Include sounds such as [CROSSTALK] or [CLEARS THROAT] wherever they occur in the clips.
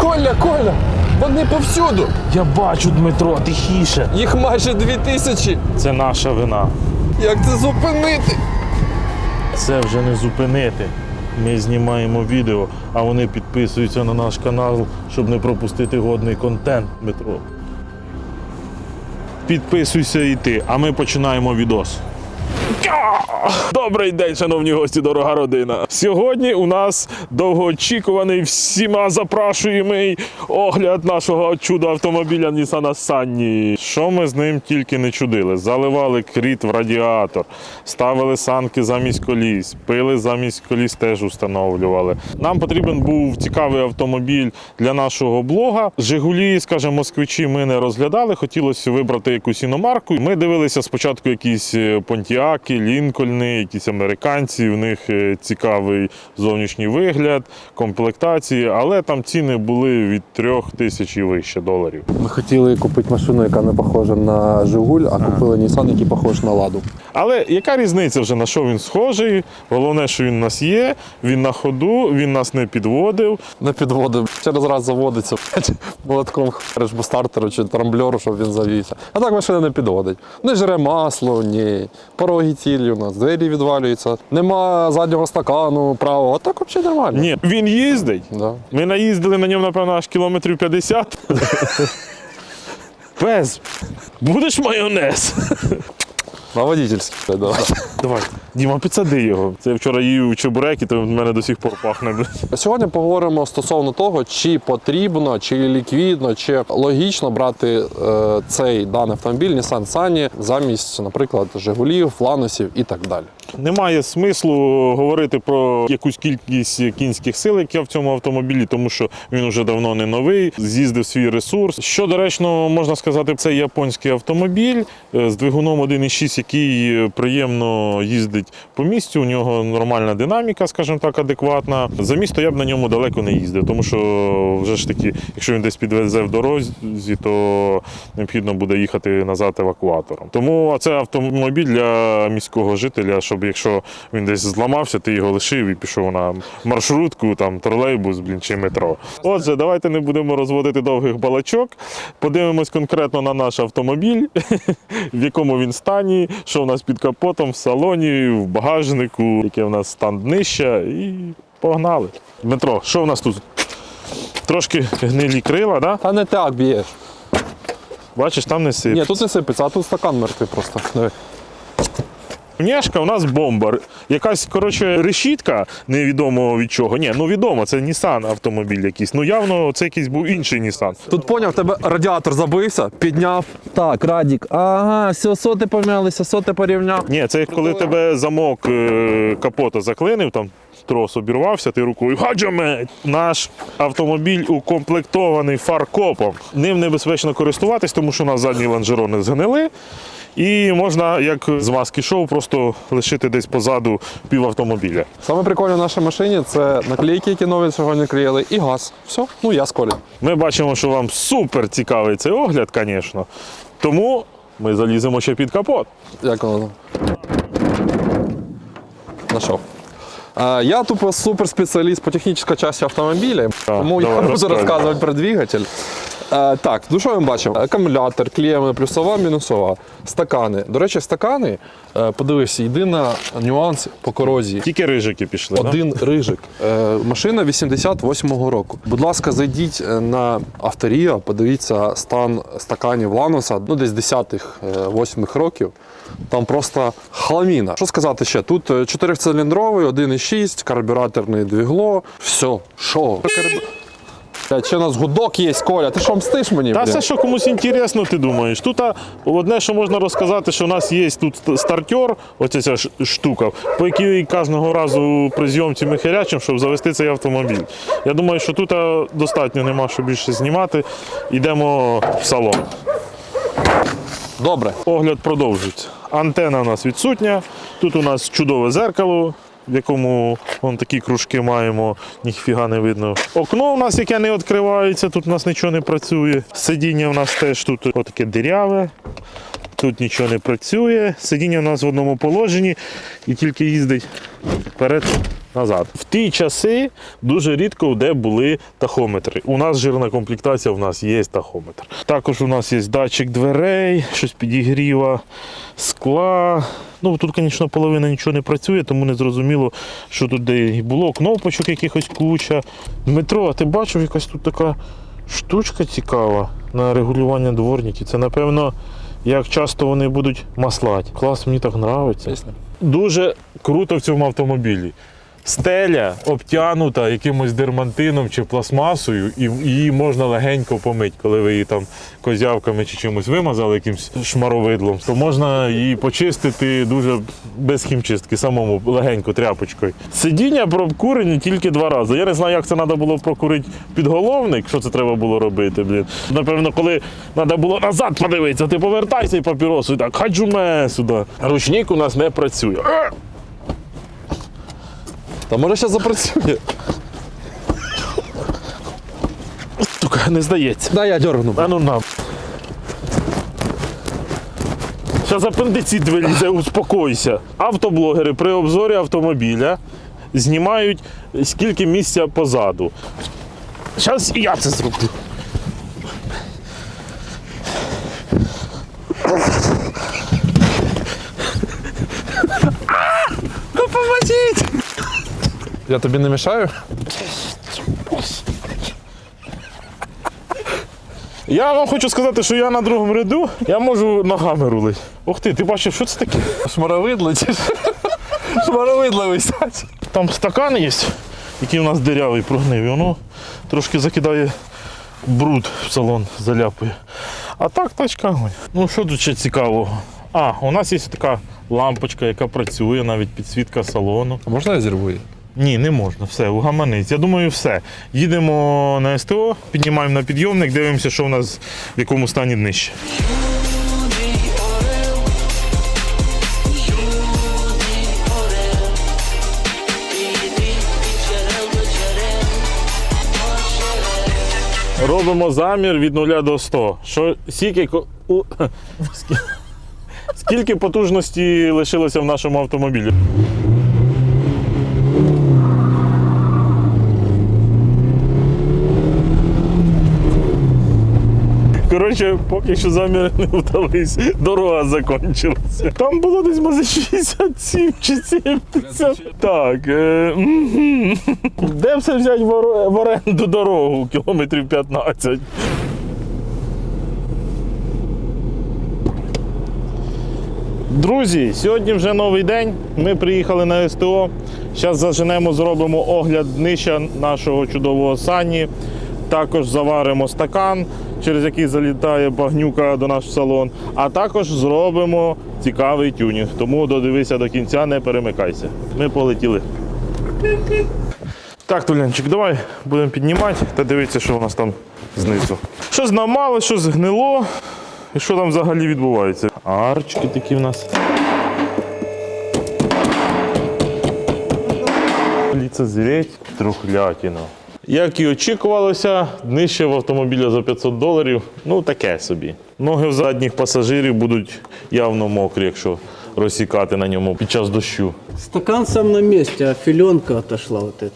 Коля, Коля, вони повсюду. Я бачу, Дмитро, тихіше. Їх майже дві тисячі. Це наша вина. Як це зупинити? Це вже не зупинити. Ми знімаємо відео, а вони підписуються на наш канал, щоб не пропустити годний контент, Дмитро. Підписуйся і ти, а ми починаємо відос. Добрий день, шановні гості, дорога родина. Сьогодні у нас довгоочікуваний всіма запрошуємий огляд нашого чудо автомобіля Nissan Sunny. Що ми з ним тільки не чудили? Заливали кріт в радіатор, ставили санки замість коліс, пили замість коліс теж установлювали. Нам потрібен був цікавий автомобіль для нашого блога. Жигулі, скажімо, москвичі ми не розглядали. Хотілося вибрати якусь іномарку. Ми дивилися спочатку якісь е, понтіаки, лінкольни, якісь американці. В них е, цікавий зовнішній вигляд, комплектації, але там ціни були від трьох тисяч і вище доларів. Ми хотіли купити машину, яка не похожа на Жигуль, а купили Nissan, який похож на Ладу. Але яка різниця вже на що він схожий? Головне, що він у нас є, він на ходу, він нас не підводив. Не підводив. Через раз заводиться молотком хариш стартеру чи трамблеру, щоб він завівся. А так машина не підводить. Не жре масло, ні. Пороги цілі у нас, двері відвалюються. Нема заднього стакану правого. А так взагалі нормально. Ні, він їздить. Да. Ми наїздили на ньому, напевно, аж кілометрів 50. Пес, будеш майонез? На водительській. Да. Давай, Діма, підсади його. Це я вчора їв чебуреки, то в мене до сих пор пахне. Сьогодні поговоримо стосовно того, чи потрібно, чи ліквідно, чи логічно брати е, цей даний автомобіль Nissan Sunny замість, наприклад, Жигулів, Фланусів і так далі. Немає смислу говорити про якусь кількість кінських сил, які в цьому автомобілі, тому що він вже давно не новий, з'їздив свій ресурс. Що доречно можна сказати, це японський автомобіль е, з двигуном 1.6, який е, їздить по місцю. У нього нормальна динаміка, скажімо так, адекватна. За місто я б на ньому далеко не їздив, тому що вже ж таки, якщо він десь підвезе в дорозі, то необхідно буде їхати назад евакуатором. Тому це автомобіль для міського жителя, щоб якщо він десь зламався, ти його лишив і пішов на маршрутку, там тролейбус, блін, чи метро. Отже, давайте не будемо розводити довгих балачок. Подивимось конкретно на наш автомобіль, [LAUGHS] в якому він стані, що в нас під капотом, в салоні, в багажнику, яке в нас стан днища, і погнали. Дмитро, що в нас тут? Трошки гнилі крила, да? Та не так б'єш. Бачиш, там не сип. Ні, тут не сипеться, а тут стакан мертвий просто. Диви. Внешка у нас бомба. Якась, коротше, решітка невідомо від чого. Ні, ну відомо, це Nissan автомобіль якийсь. Ну явно це якийсь був інший Nissan. Тут поняв, тебе радіатор забився, підняв. Так, Радік, ага, все, соти пом'ялися, соти порівняв. Ні, це коли тебе замок е, капота заклинив, там трос обірвався, ти рукою гаджаме. Наш автомобіль укомплектований фаркопом. Ним небезпечно користуватись, тому що у нас задні лонжерони згнили. І можна, як з маски шоу, просто лишити десь позаду пів автомобіля. Саме прикольне в нашій машині це наклейки, які нові сьогодні клеїли, і газ. Все, ну я з Ми бачимо, що вам супер цікавий цей огляд, звісно. Тому ми заліземо ще під капот. Як воно? Нашов. Я тупо суперспеціаліст по технічній часті автомобіля, тому я давай, буду розказуй. розказувати про двигатель. А, так, ну що ми бачимо? Акумулятор, клеми, плюсова, мінусова, стакани. До речі, стакани, е, подивився, єдиний нюанс по корозії. Тільки рижики пішли. да? Один рижик. Е, машина 88-го року. Будь ласка, зайдіть е, на авторія, подивіться стан стаканів Лануса, ну десь 10-х, 8-х років. Там просто хламіна. Що сказати ще? Тут 4-циліндровий, 1,6, карбюраторне двігло. Все, що? Блядь, Ще у нас гудок є, Коля. Ти що мстиш мені? Та блін? це що комусь інтересно, ти думаєш. Тут а, одне, що можна розказати, що у нас є тут стартер, оця ця штука, по якій кожного разу при зйомці ми херячимо, щоб завести цей автомобіль. Я думаю, що тут а, достатньо нема що більше знімати. Йдемо в салон. Добре. Огляд продовжується. Антена у нас відсутня. Тут у нас чудове зеркало, в якому вон такі кружки маємо, ніфіга не видно. Окно у нас, яке не відкривається, тут у нас нічого не працює. Сидіння у нас теж тут отаке диряве. Тут нічого не працює. Сидіння у нас в одному положенні і тільки їздить вперед назад. В ті часи дуже рідко де були тахометри. У нас жирна комплектація, у нас є тахометр. Також у нас є датчик дверей, щось підігріва, скла. Ну тут, звісно, половина нічого не працює, тому не зрозуміло, що тут де було. Кнопочок якихось куча. Дмитро, а ти бачив, якась тут така штучка цікава на регулювання дворників. Це, напевно, як часто вони будуть маслати. Клас, мені так подобається. Дуже круто в цьому автомобілі. Стеля обтянута якимось дермантином чи пластмасою, і її можна легенько помити, коли ви її там козявками чи чимось вимазали, якимось шмаровидлом, то можна її почистити дуже без хімчистки, самому легенько тряпочкою. Сидіння прокурені тільки два рази. Я не знаю, як це треба було прокурити підголовник, що це треба було робити. Блін. Напевно, коли треба було назад подивитися, ти повертайся і папіросу, і так, хаджуме сюди. Ручник у нас не працює. Та може ще запрацює. Сука, не здається. Да, я дергну. А ну на. Зараз апендицит вилізе, успокойся. Автоблогери при обзорі автомобіля знімають скільки місця позаду. Зараз і я це зроблю. Я тобі не мішаю? Я вам хочу сказати, що я на другому ряду, я можу ногами рулити. Ух ти, ти бачив, що це таке? Шмаровидло чи? Шмаровидло висять. Там стакан є, який у нас дирявий прогнив, і воно трошки закидає бруд в салон, заляпує. А так тачка. огонь. Ну що тут ще цікавого? А, у нас є така лампочка, яка працює, навіть підсвітка салону. А можна я зірву її? Ні, не можна, все, угаманець. Я думаю, все. Їдемо на СТО, піднімаємо на підйомник, дивимося, що у нас в якому стані днище. Робимо замір від 0 до 100. Що, скільки, у- [LAUGHS] скільки потужності лишилося в нашому автомобілі? Коротше, поки що заміри не вдались, дорога закінчилася. Там було десь може 67 чи 70. Так. Е, де все взяти в оренду дорогу кілометрів 15? Друзі, сьогодні вже новий день. Ми приїхали на СТО. Зараз заженемо, зробимо огляд днища нашого чудового сані. Також заваримо стакан, через який залітає багнюка до наш салон. А також зробимо цікавий тюнінг. Тому додивися до кінця, не перемикайся. Ми полетіли. Так, Тулянчик, давай будемо піднімати та дивитися, що у нас там знизу. Щось намало, щось гнило. І що там взагалі відбувається? Арчки такі в нас. Ліцезреть трухлятіна. Як і очікувалося, днище в автомобіля за 500 доларів. Ну таке собі. Ноги в задніх пасажирів будуть явно мокрі, якщо розсікати на ньому під час дощу. Стакан сам на місці, а фільонка отошла От.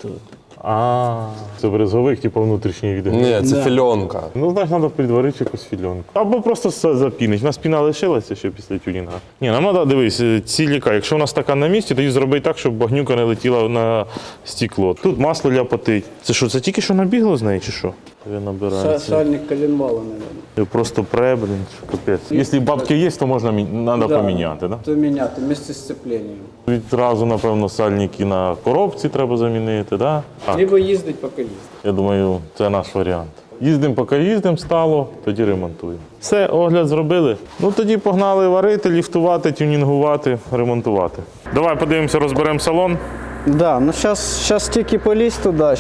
А, це брезговик, типу внутрішній відео. Ні, це фільонка. Ну, знаєш, треба придворити якусь фільонку. Або просто все запінить. У нас піна лишилася ще після тюнінга. Ні, нам треба, дивись, е, ці ліка. Якщо у нас така на місці, тоді зроби так, щоб багнюка не летіла на стекло. Тут масло ляпотить. Це що, це тільки що набігло з неї, чи що? Я Са- Сальник коленвала, наверное. Я Просто пре, блін, що капець. Якщо бабки є, то можна треба Да. поміняти, да? То менять вместе с сцеплением. Відразу, напевно, сальники на коробці треба замінити, да? Так. Либо ездить, пока ездить. Я думаю, це наш варіант. Їздимо, поки їздимо, стало, тоді ремонтуємо. Все, огляд зробили. Ну тоді погнали варити, ліфтувати, тюнінгувати, ремонтувати. Давай подивимося, розберемо салон. Да, ну сейчас, сейчас тики полезь туда,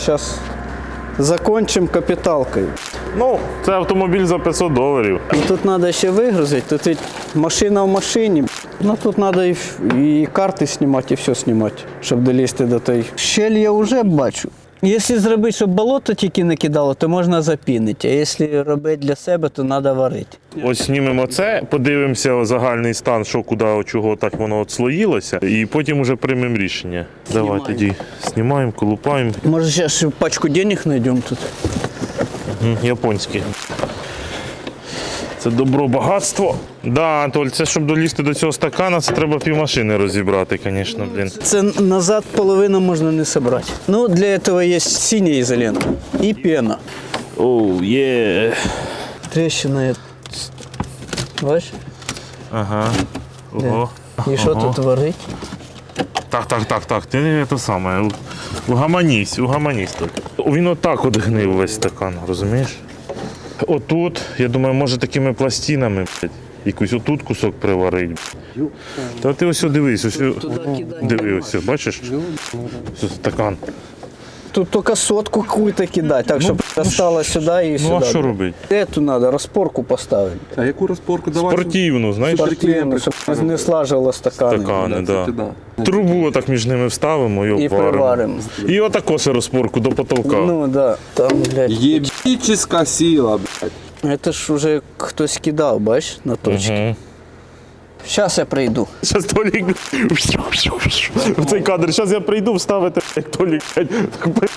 сейчас закончим капиталкой. Ну, це автомобіль за 500 доларів. Ну, тут надо еще выгрузить, тут ведь машина в машине. Ну тут надо и, ф- и карты снимать, и все снимать, чтобы долезти до той. Щель я уже бачу. Якщо зробити, щоб болото тільки не кидало, то можна запінити. А якщо робити для себе, то треба варити. Ось знімемо це, подивимося загальний стан, що куди, чого так воно отслоїлося, і потім вже приймемо рішення. Давай тоді знімаємо, колупаємо. Може, зараз пачку денег знайдемо тут. Японські. Це добро багатство. Да, Анатоль, це щоб долізти до цього стакана, це треба півмашини розібрати, звісно, блін. Це назад половину можна не собрати. Ну, для цього є синя ізолента і пена. Оу, є. Трещина. є. Бачиш? Ага. Ого. І що тут варить? Так, так, так, так. Ти не те саме. Угаманісь, угаманісь тут. Він отак от гнив весь стакан, розумієш? Отут, я думаю, може такими пластинами, блядь, якусь отут кусок приварить. Та ти ось дивись, ось. Диви, ось, бачиш? Стакан. Тут тільки сотку какую-то кидати, так, щоб осталось сюди і сюди. Ну а що робити? Эту надо розпорку поставити. А яку розпорку давати? Спортивну, знаєш? Спортивну, щоб не слаживало стакани. Стакани, Да, да. да. Трубу отак між ними вставимо і І приваримо. І отако ще розпорку до потолка. Ну да. Там, блядь, Єбічіська сила, блядь. це ж уже хтось кидав, бачиш, на точки. Угу. Зараз я прийду. Зараз Толік в цей кадр. Зараз я прийду вставити, як Толік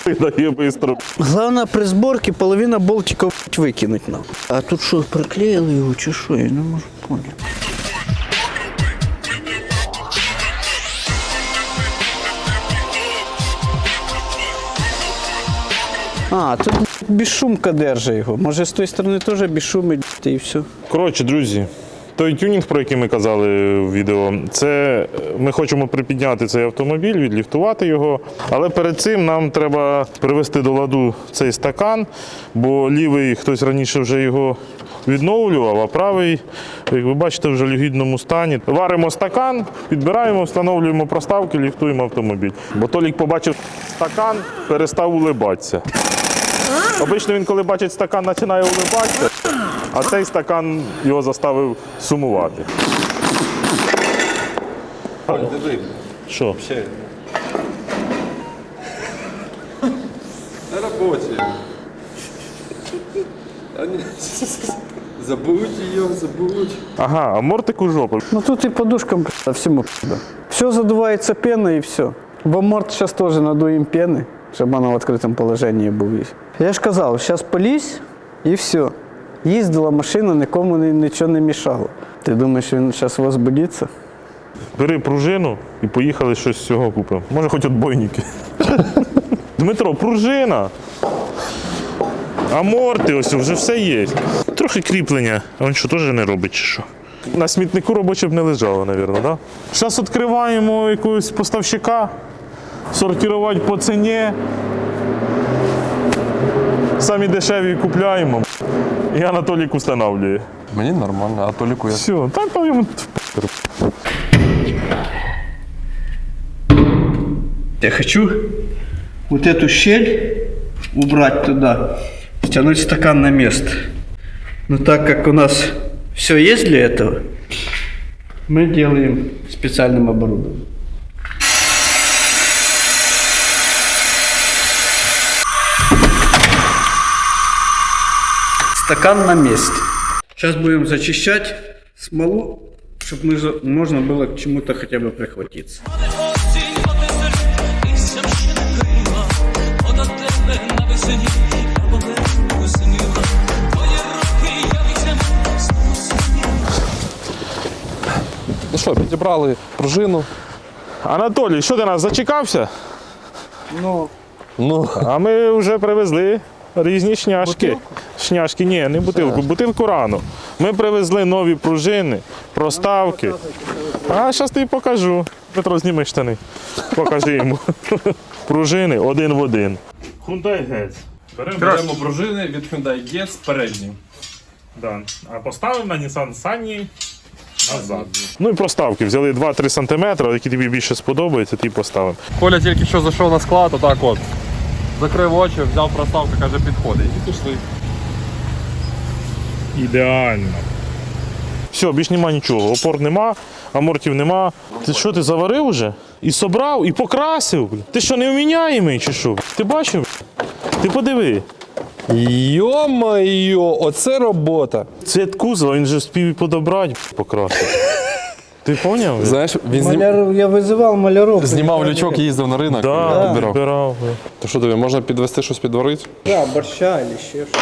передає швидко. Головне при зборці половина болтиків викинуть нам. А тут що, приклеїли його чи що? Я не можу поняти. А, тут безшумка держить його. Може з тої сторони теж безшумить і все. Коротше, друзі. Той тюнінг, про який ми казали в відео, це ми хочемо припідняти цей автомобіль, відліфтувати його. Але перед цим нам треба привести до ладу цей стакан, бо лівий хтось раніше вже його відновлював, а правий, як ви бачите, в жалюгідному стані. Варимо стакан, підбираємо, встановлюємо проставки, ліфтуємо автомобіль. Бо Толік побачив стакан, перестав улибатися. Обично він, коли бачить стакан, починає улибатися, а цей стакан його заставив сумувати. Диви, Що? ще. На роботі. А ні, Забудь її, забудь. Ага, а мортик у жопу. Ну тут и подушкам по всему. Все задувается пеной и все. В морд сейчас тоже надуем пены, чтобы она в открытом положении была. Я ж казав, зараз полізь і все. Їздила машина, нікому нічого не мішало. Ти думаєш, він зараз возбудиться? Бери пружину і поїхали щось з цього купимо. Може, хоч отбойники. [LAUGHS] Дмитро, пружина. А морти, ось вже все є. Трохи кріплення. А він що теж не робить, чи що? На смітнику робоче б не лежало, мабуть. Да? Зараз відкриваємо якогось поставщика, сортувати по ціні. Самі дешеві купляємо. І Анатолій встановлює. Мені нормально, а Толіку я. Все, так то йому Я хочу вот эту щель убрать туда, стянуть стакан на место. Но так как у нас все есть для этого, мы делаем специальным оборудованием. Стакан на месте. Сейчас будем зачищать смолу, чтобы мы, за- можно было к чему-то хотя бы прихватиться. Осінь отезе, і ще не крила, Вода тебе навесені, я поверху синіла. Твої руки я візьму, знову синіла. Ну що, підібрали пружину. Анатолій, що ти нас зачекався? Ну, Ну, А ми вже привезли різні шняшки. Шняшки, ні, не бутилку, бутилку рано. Ми привезли нові пружини, проставки. А зараз тобі покажу. Петро, зніми штани. Покажи йому. [LAUGHS] Пружини один в один. Hyundai Getz. беремо пружини від Hyundai Getz передні. Да. А поставив на Nissan Sunny назад. Ну і проставки. Взяли 2-3 см, які тобі більше сподобаються, ти поставив. Коля тільки що зайшов на склад, отак от. Закрив очі, взяв проставку, каже, підходить. І пішли. Ідеально. Все, більш нема нічого. Опор нема. амортів нема. Ти що, ти заварив уже? І собрав, і покрасив. Ти що, невміняємий чи що? Ти бачив? Ти подиви. Йо-майо, оце робота. Цвіт кузова, він же спів і подобрати покрасив. Ти поняв? Знаєш, він знім... Маляр, я визивав маляров. знімав лючок і їздив на ринок. Да, і підбирав. підбирав. То що тобі, можна підвести щось підварити? Да, борща или ще щось.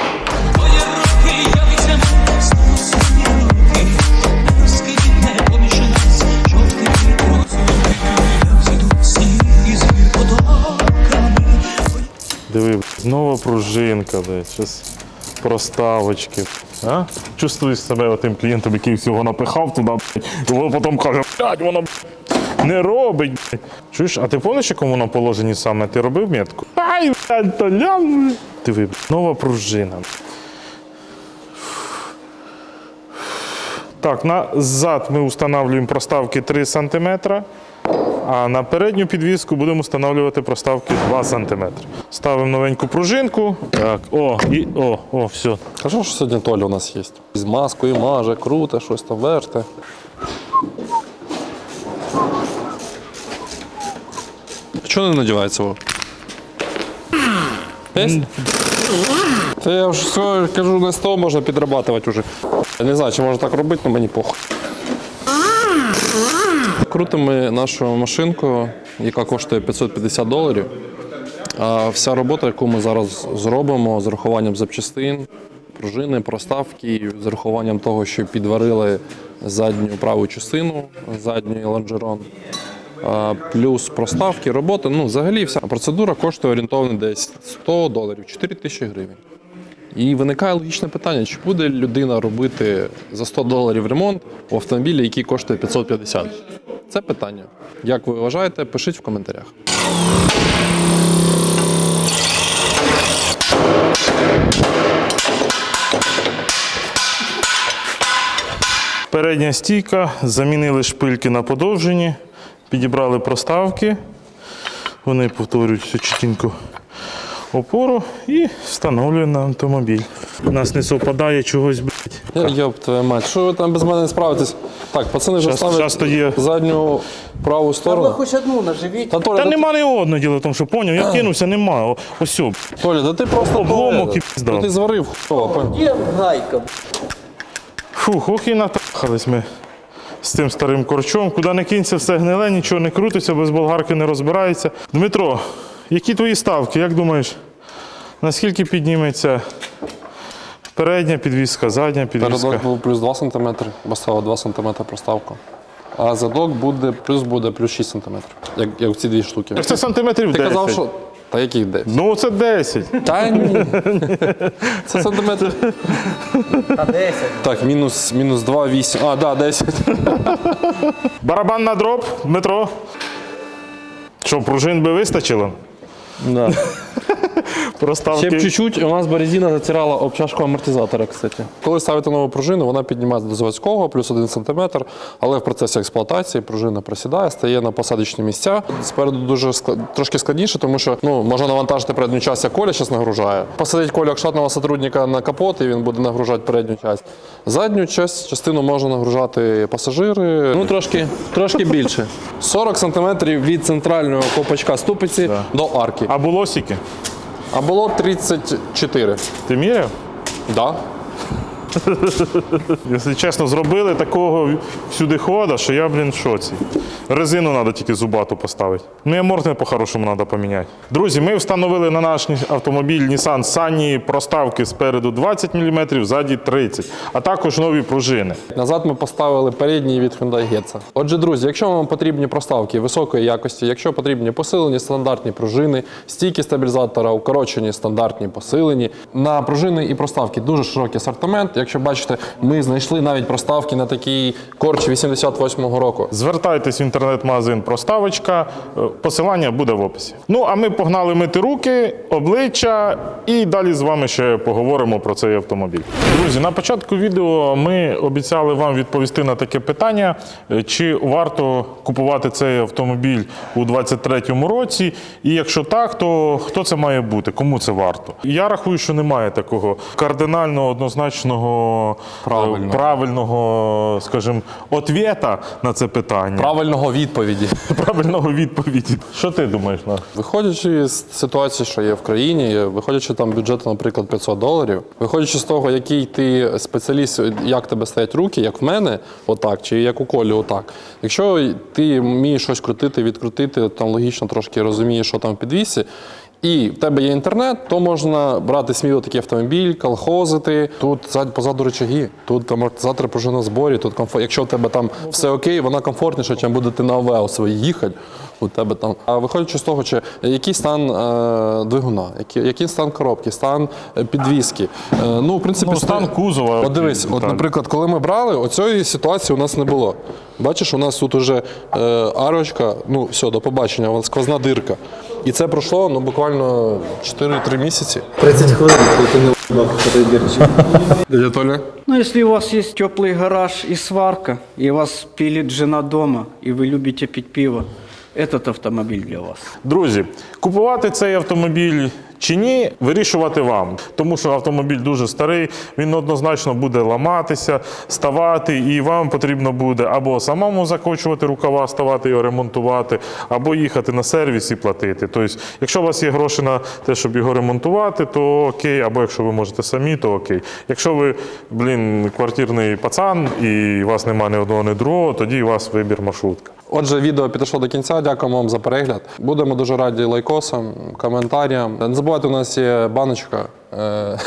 Диви, знову пружинка десь, щось проставочки. А? Чувствуєш себе отим клієнтом, який всього напихав туди, і воно потім каже, блядь, воно блядь, не робить. блядь». Чуєш, а ти пам'ятаєш, якому на положенні саме ти робив метку? Ай, блядь, то лям. Диви, блядь, нова пружина. Так, назад ми встановлюємо проставки 3 см, а на передню підвіску будемо встановлювати проставки 2 см. Ставимо новеньку пружинку. Так, о, і о, о, все. Хорошо, що сьогодні Толя у нас є. З маскою маже, круте, щось там верте. Чого не надівається? Вов? Та я вже кажу, з того можна підрабатувати вже. Я не знаю, чи можна так робити, але мені похуй. Крутимо нашу машинку, яка коштує 550 доларів. А вся робота, яку ми зараз зробимо з урахуванням запчастин, пружини, проставки, з урахуванням того, що підварили задню праву частину, задній лонжерон, плюс проставки, роботи. Ну, взагалі вся процедура коштує орієнтовно десь 100 доларів, 4 тисячі гривень. І виникає логічне питання: чи буде людина робити за 100 доларів ремонт у автомобілі, який коштує 550? Це питання. Як ви вважаєте, пишіть в коментарях. Передня стійка, замінили шпильки на подовжені, підібрали проставки. Вони повторюють всю чітіньку опору і встановлюємо на автомобіль. У нас не совпадає чогось, йоп твою мать, що ви там без мене не справитесь? Так, пацани вже Щас- ставлять щас тоді- задню праву сторону. хоч одну наживіть. Та Толя, Та да нема ні одного діло в тому, що поняв, я [CLEARS THROAT] кинувся, нема. О, Ось, о, ти, Толя, да ти просто Обломок і пізда. Ну, Ти зварив хуйово, понял? Є гайка. Фух, ох і натрахались ми з тим старим корчом. Куди не кинься, все гниле, нічого не крутиться, без болгарки не розбирається. Дмитро, які твої ставки? Як думаєш, наскільки підніметься передня підвіска, задня підвіска? Передок був плюс 2 см, бо стало 2 см проставка. А задок буде, плюс буде плюс 6 см. Як, як ці дві штуки. Так Це сантиметрів Ти 10. казав, що. Та яких 10? Ну, це 10. Та ні. Це сантиметр. Та 10. Так, мінус, мінус 2, 8. А, да, 10. Барабан на дроб, Дмитро. Що, пружин би вистачило? Да. Проставки. Ще б чуть-чуть, у нас би резина затирала обчашку амортизатора, кстати. Коли ставите нову пружину, вона піднімається до заводського, плюс 1 см, але в процесі експлуатації пружина просідає, стає на посадочні місця. Спереду дуже склад... трошки складніше, тому що ну, можна навантажити передню часть, як Коля зараз нагружає. Посадить Коля як штатного сотрудника на капот, і він буде нагружати передню часть. Задню часть, частину можна нагружати пасажири. Ну, трошки, трошки більше. [LAUGHS] 40 см від центрального копачка ступиці до арки. А було сіки? А було 34. Ти міряв? Да. [LAUGHS] Якщо чесно, зробили такого всюди хода, що я, блін, в шоці. Резину треба тільки зубату поставити. Ну і аморти по-хорошому треба поміняти. Друзі, ми встановили на наш автомобіль Nissan Sunny проставки спереду 20 мм, ззаді 30 а також нові пружини. Назад ми поставили передній від Hyundai Getza. Отже, друзі, якщо вам потрібні проставки високої якості, якщо потрібні посилені стандартні пружини, стійки стабілізатора, укорочені стандартні посилені. На пружини і проставки дуже широкий асортимент. Якщо бачите, ми знайшли навіть проставки на такий корч 88-го року. Звертайтесь в інтернет-магазин Проставочка. Е, Посилання буде в описі. Ну а ми погнали мити руки, обличчя і далі з вами ще поговоримо про цей автомобіль. Друзі, на початку відео ми обіцяли вам відповісти на таке питання: е, чи варто купувати цей автомобіль у 2023 році? І якщо так, то хто це має бути? Кому це варто? Я рахую, що немає такого кардинального однозначного правильного, правильного, скажімо, ответа на це питання. Правильного відповіді. [LAUGHS] Правильного відповіді. Що ти думаєш на? Виходячи з ситуації, що є в країні, виходячи там бюджету, наприклад, 500 доларів, виходячи з того, який ти спеціаліст, як тебе стоять руки, як в мене, отак, чи як у колі, отак. Якщо ти вмієш щось крутити, відкрутити, там логічно трошки розумієш, що там в підвісі. І в тебе є інтернет, то можна брати сміло такий автомобіль, колхозити. Тут зад- позаду речаги, тут амортизатори пружинного зборі, тут комфорт. Якщо в тебе там все окей, вона комфортніша, чим буде ти на ОВЕО свої їхати. У тебе там. А виходячи з того, чи який стан е, двигуна, який, який стан коробки, стан е, підвіски. Е, ну, в принципі, Ну, стан кузова. От дивись, от, наприклад, коли ми брали, оцієї ситуації у нас не було. Бачиш, у нас тут уже е, арочка, ну все, до побачення, вона сквозна дирка. І це пройшло ну, буквально 4-3 місяці. 30 хвилин, коли ти не. Дядя Толя? Ну, если у вас есть теплый гараж и сварка, и вас пилит жена дома, и вы любите пить пиво, этот автомобіль для вас. Друзі, купувати цей автомобіль чи ні, вирішувати вам. Тому що автомобіль дуже старий, він однозначно буде ламатися, ставати, і вам потрібно буде або самому закочувати рукава, ставати його ремонтувати, або їхати на сервіс і платити. Тобто, якщо у вас є гроші на те, щоб його ремонтувати, то окей, або якщо ви можете самі, то окей. Якщо ви, блін, квартирний пацан і у вас немає ні одного, ні другого, тоді у вас вибір маршрутка. Отже, відео підійшло до кінця. Дякуємо вам за перегляд. Будемо дуже раді лайкосам, коментарям. Забувайте, у нас є баночка. Е,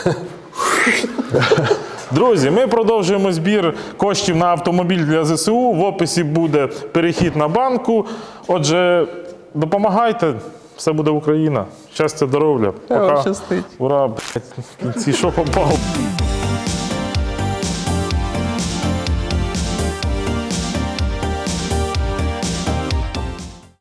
Друзі, ми продовжуємо збір коштів на автомобіль для ЗСУ. В описі буде перехід на банку. Отже, допомагайте. Все буде Україна. Щастя, здоров'я. Пока. щастить. Ура, блядь. в кінці що попав.